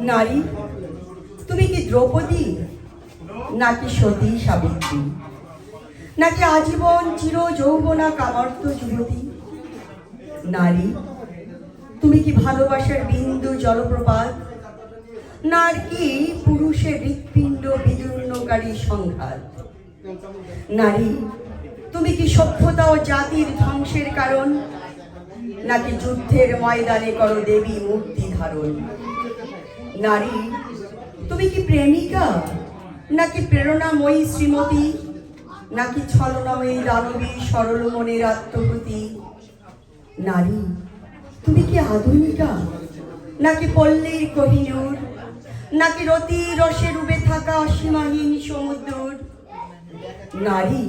নারী, তুমি কি দ্রৌপদী নাকি সতী সাবিত্রী? নাকি আজীবন চির যৌবনা কামার্থ যুবতী? নারী, তুমি কি ভালোবাসার বিন্দু জলপ্রপাত? নার কি পুরুষের হৃৎপিণ্ড বিদীর্ণকারী সংঘাত? নারী, তুমি কি সভ্যতা ও জাতির ধ্বংসের কারণ? নাকি যুদ্ধের ময়দানে করো দেবী মূর্তি ধারণ? নারী। তুমি কি প্রেমিকা? নাকি প্রেরণাময়ী শ্রীমতী? নাকি ছলনাময়ী দানবী সরল মনের আত্মপ্রতি নারী, তুমি কি আধুনিকা? নাকি পল্লীর কহিনুর নাকি রতি রসে ডুবে থাকা অসীমাহীন সমুদ্র নারী,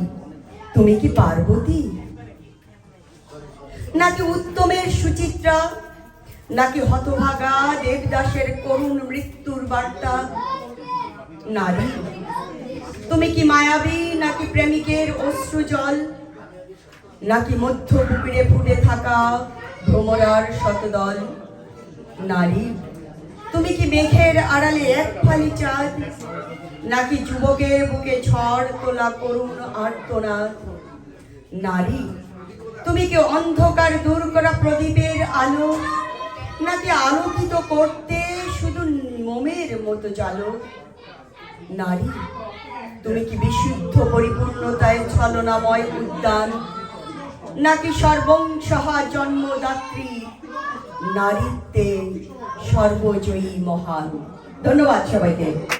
তুমি কি পার্বতী? নাকি উত্তমের সুচিত্রা? নাকি হতভাগা দেবদাসের করুণ মৃত্যুর বার্তা? নারী, তুমি কি মায়াবী নাকি প্রেমিকের অশ্রু জল? নাকি মধ্য পুকুরে ফুটে থাকা ভ্রমরার শতদল? নারী, তুমি কি মেঘের আড়ালে এক ফালি চাঁদ? নাকি যুবকের বুকে ঝড় তোলা করুণ আর্তনাদ? নারী, তুমি কি অন্ধকার দূর করা প্রদীপের আলো? নাকি আলোকিত করতে শুধু মোমের মতো জালো নারী? তুমি কি বিশুদ্ধ পরিপূর্ণতায় ছলনাময় উদ্যান? নাকি সর্বংসহা জন্মদাত্রী নারীত্বে সর্বজয়ী মহান? ধন্যবাদ সবাইকে।